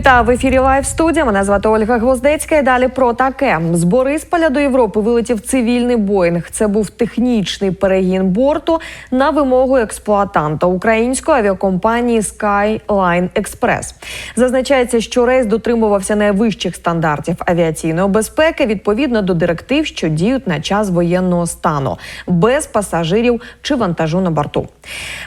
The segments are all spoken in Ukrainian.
Вітаю в ефірі Лайв студія. Мене звати Ольга Гвоздецька. І далі про таке з Борисполя до Європи вилетів цивільний Боїнг. Це був технічний перегін борту на вимогу експлуатанта української авіакомпанії Skyline Express. Зазначається, що рейс дотримувався найвищих стандартів авіаційної безпеки відповідно до директив, що діють на час воєнного стану, без пасажирів чи вантажу на борту.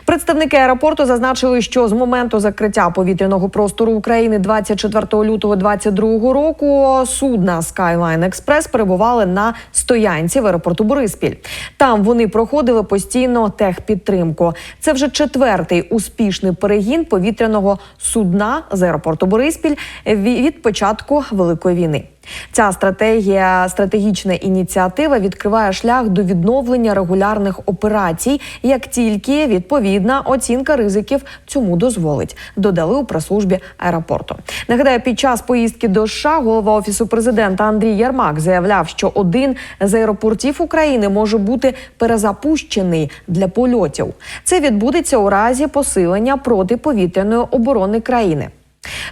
Представники аеропорту зазначили, що з моменту закриття повітряного простору України 24 лютого 2022 року судна Skyline Express перебували на стоянці в аеропорту Бориспіль. Там вони проходили постійно техпідтримку. Це вже четвертий успішний перегін повітряного судна з аеропорту Бориспіль ві- від початку великої війни. Ця стратегія, стратегічна ініціатива відкриває шлях до відновлення регулярних операцій, як тільки відповідна оцінка ризиків цьому дозволить. Додали у прес-службі аеропорту. Нагадаю, під час поїздки до США голова офісу президента Андрій Ярмак заявляв, що один з аеропортів України може бути перезапущений для польотів. Це відбудеться у разі посилення протиповітряної оборони країни.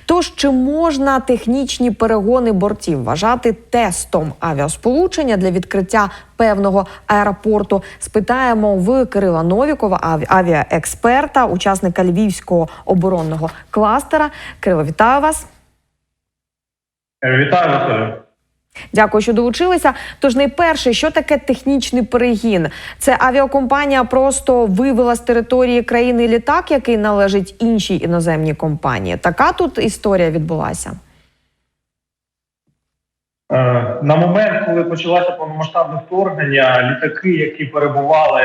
Тож чи можна технічні перегони бортів вважати тестом авіасполучення для відкриття певного аеропорту? Спитаємо в Кирила Новікова, аві- авіаексперта, учасника львівського оборонного кластера. Кирило, вітаю вас. Вітаю Василю. Дякую, що долучилися. Тож найперше, що таке технічний перегін? Це авіакомпанія просто вивела з території країни літак, який належить іншій іноземній компанії. Така тут історія відбулася. Е, На момент, коли почалося повномасштабне вторгнення, літаки, які перебували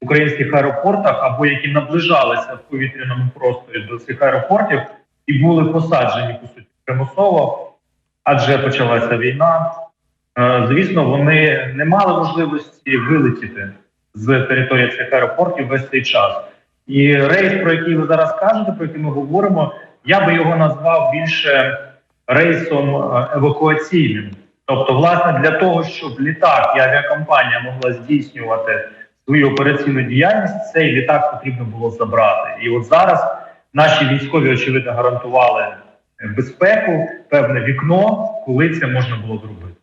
в українських аеропортах або які наближалися в повітряному просторі до цих аеропортів і були посаджені по суті примусово, адже почалася війна. е, Звісно, вони не мали можливості вилетіти з території цих аеропортів весь цей час. І рейс, про який ви зараз кажете, про який ми говоримо, я би його назвав більше рейсом е, евакуаційним. Тобто, власне, для того, щоб літак і авіакомпанія могла здійснювати свою операційну діяльність, цей літак потрібно було забрати. І от зараз наші військові очевидно гарантували безпеку, певне вікно, коли це можна було зробити.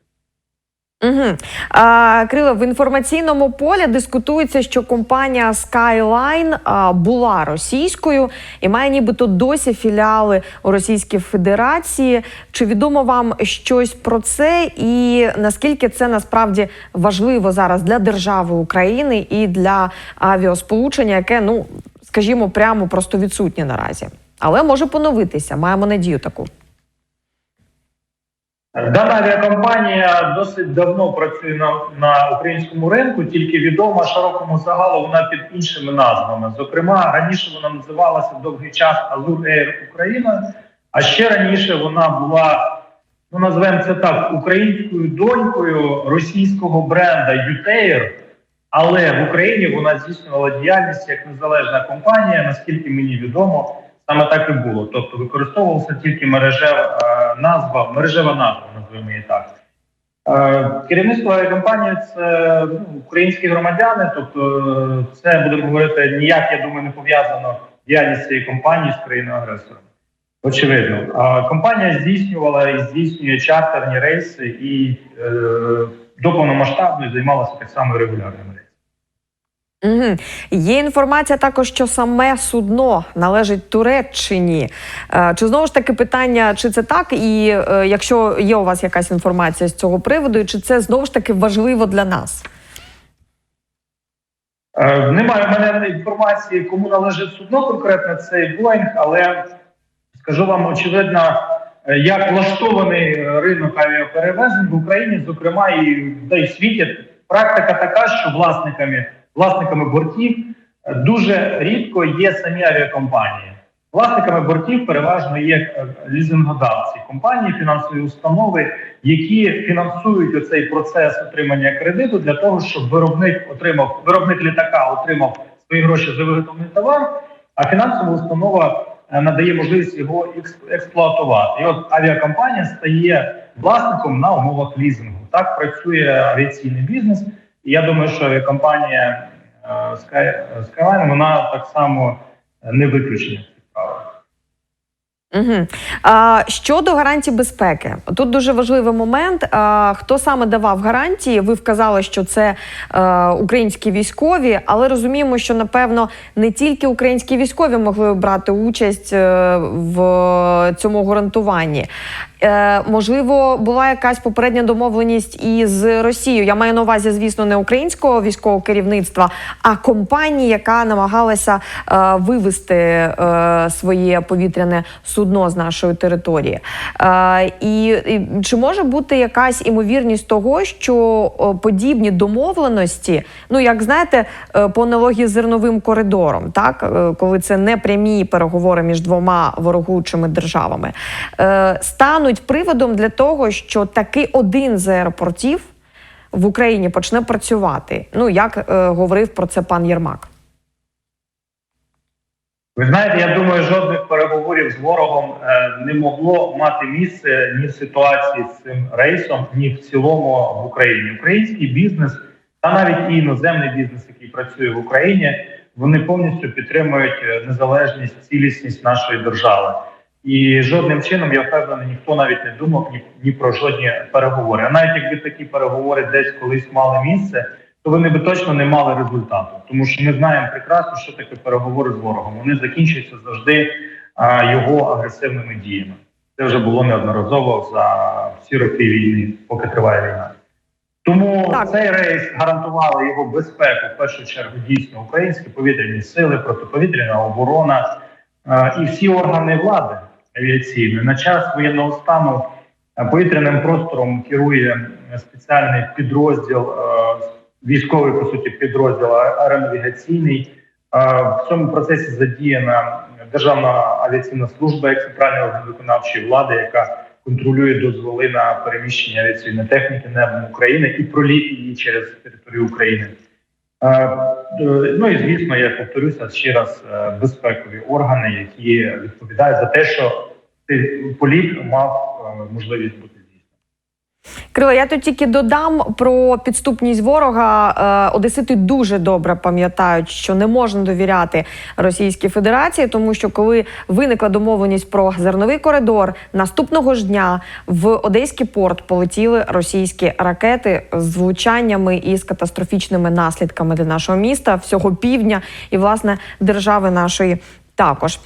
Угу. А, Крило, в інформаційному полі дискутується, що компанія Skyline а, була російською і має нібито досі філіали у Російській Федерації. Чи відомо вам щось про це, і наскільки це насправді важливо зараз для держави України і для авіасполучення, яке, ну скажімо, прямо просто відсутнє наразі, але може поновитися. Маємо надію таку. Дана авіакомпанія досить давно працює на, на українському ринку, тільки відома широкому загалу вона під іншими назвами. Зокрема, раніше вона називалася довгий час Azur Air Україна, а ще раніше вона була, ну називаємо це так, українською донькою російського бренда Ютеєр. Але в Україні вона здійснювала діяльність як незалежна компанія, наскільки мені відомо, саме так і було. Тобто використовувалася тільки мережева е, назва, мережева назва, називаємо її так. Е, Керівництво авіакомпанії це ну, українські громадяни, тобто е, це будемо говорити ніяк, я думаю, не пов'язано діяльність цієї компанії з країною агресором. Очевидно, компанія здійснювала і здійснює чартерні рейси і е, до повномасштабної займалася так само регулярними рейсами. Угу. Є інформація також, що саме судно належить Туреччині. Е, Чи знову ж таки питання, чи це так? І е, якщо є у вас якась інформація з цього приводу, і чи це знову ж таки важливо для нас? Е, Немає в мене інформації, кому належить судно конкретно цей Боїнг, але скажу вам очевидно, як влаштований ринок авіаперевезень в Україні, зокрема і в світі, практика така, що власниками, власниками бортів дуже рідко є самі авіакомпанії. Власниками бортів переважно є е, лізингодавці, компанії, фінансові установи, які фінансують оцей процес отримання кредиту для того, щоб виробник отримав виробник літака, отримав свої гроші за виготовлений товар, а фінансова установа е, надає можливість його екс- експлуатувати. І от авіакомпанія стає власником на умовах лізингу. Так працює авіаційний бізнес. І я думаю, що авіакомпанія е, Sky- Skyline, вона так само не виключення. Угу. А, щодо гарантій безпеки, тут дуже важливий момент. А, хто саме давав гарантії? Ви вказали, що це е, українські військові, але розуміємо, що напевно не тільки українські військові могли брати участь е, в цьому гарантуванні. Е, можливо, була якась попередня домовленість із Росією. Я маю на увазі, звісно, не українського військового керівництва, а компанії, яка намагалася е, вивести е, своє повітряне судно з нашої території. І, чи може бути якась імовірність того, що подібні домовленості, ну як знаєте, по аналогії з зерновим коридором, так коли це не прямі переговори між двома ворогучими державами, стануть приводом для того, що таки один з аеропортів в Україні почне працювати. Ну як е, говорив про це пан Єрмак. Ви знаєте, я думаю, жодних переговорів з ворогом е, не могло мати місце ні в ситуації з цим рейсом, ні в цілому в Україні. Український бізнес та навіть і іноземний бізнес, який працює в Україні, вони повністю підтримують е, незалежність, цілісність нашої держави. І жодним чином я впевнений, ніхто навіть не думав ні, ні про жодні переговори. А навіть якби такі переговори десь колись мали місце, то вони би точно не мали результату, тому що ми знаємо прекрасно, що таке переговори з ворогом. Вони закінчуються завжди а, його агресивними діями. Це вже було неодноразово за всі роки війни, поки триває війна. Тому Так. цей рейс гарантували його безпеку в першу чергу дійсно українські повітряні сили, протиповітряна оборона е, і всі органи влади авіаційної на час воєнного стану е, повітряним простором керує е, спеціальний підрозділ, е, військовий по суті підрозділ аеронавігаційний. В цьому процесі задіяна Державна авіаційна служба як центральний виконавчої влади, яка контролює дозволи на переміщення авіаційної техніки небом України і проліт її через територію України. Е, Ну і звісно, я повторюся ще раз: е, безпекові органи, які відповідають за те, що цей політ мав е, можливість бути. Крило, я тут тільки додам про підступність ворога. Е, Одесити дуже добре пам'ятають, що не можна довіряти Російській Федерації, тому що коли виникла домовленість про зерновий коридор, наступного ж дня в Одеський порт полетіли російські ракети з влучаннями і з катастрофічними наслідками для нашого міста, всього півдня і власне держави нашої. Також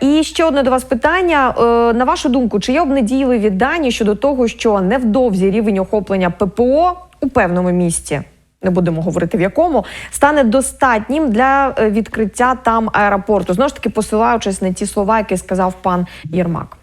і ще одне до вас питання. Е, на вашу думку, чи є обнадійливі дані щодо того, що невдовзі рівень охоплення ППО у певному місті, не будемо говорити в якому, стане достатнім для е, відкриття там аеропорту? Знову ж таки, посилаючись на ті слова, які сказав пан Єрмак.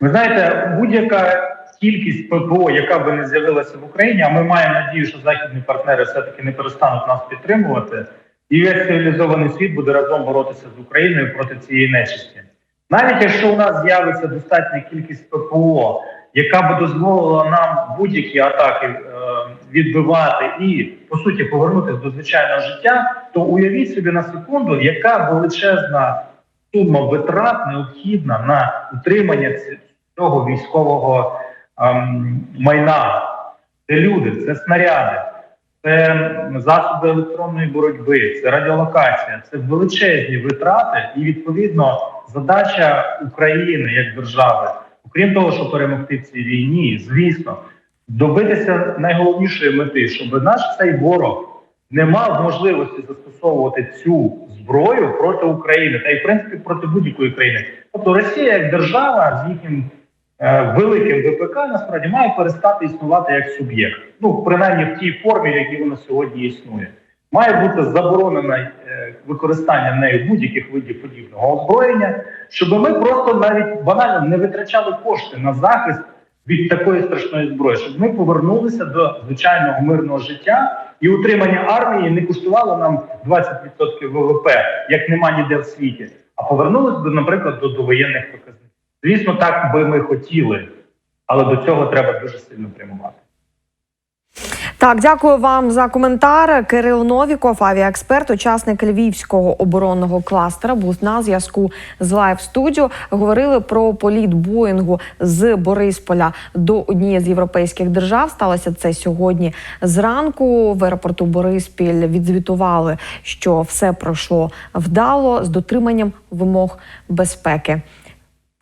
Ви знаєте, будь-яка кількість ППО, яка би не з'явилася в Україні, а ми маємо надію, що західні партнери все-таки не перестануть нас підтримувати, і весь цивілізований світ буде разом боротися з Україною проти цієї нечисті. Навіть якщо у нас з'явиться достатня кількість ППО, яка би дозволила нам будь-які атаки е, відбивати і по суті повернутися до звичайного життя, то уявіть собі на секунду, яка величезна сума витрат необхідна на утримання цього військового ем, майна. Це люди, це снаряди, це засоби електронної боротьби, це радіолокація, це величезні витрати, і відповідно задача України як держави, окрім того, що перемогти в цій війні, звісно, добитися найголовнішої мети, щоб наш цей ворог не мав можливості застосовувати цю зброю проти України та й в принципі проти будь-якої країни. Тобто Росія як держава з їхнім великим ВПК насправді має перестати існувати як суб'єкт. Ну принаймні в тій формі, в якій вона сьогодні існує. Має бути заборонено е, використання нею будь-яких видів подібного озброєння, щоб ми просто навіть банально не витрачали кошти на захист від такої страшної зброї, щоб ми повернулися до звичайного мирного життя і утримання армії не коштувало нам 20% ВВП, як нема ніде в світі, а повернулися до, наприклад, до довоєнних показників. Звісно, так би ми хотіли, але до цього треба дуже сильно прямувати. Так, дякую вам за коментар. Кирил Новіков, авіаексперт, учасник львівського оборонного кластера, був на зв'язку з Live Studio. Говорили про політ Боїнгу з Борисполя до однієї з європейських держав. Сталося це сьогодні зранку. В аеропорту Бориспіль відзвітували, що все пройшло вдало з дотриманням вимог безпеки.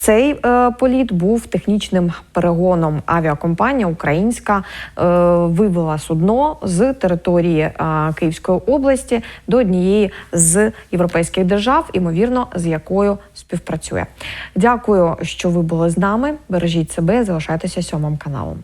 Цей е, політ був технічним перегоном. Авіакомпанія українська е, вивела судно з території е, Київської області до однієї з європейських держав, імовірно, з якою співпрацює. Дякую, що ви були з нами. Бережіть себе, залишайтеся сьомим каналом.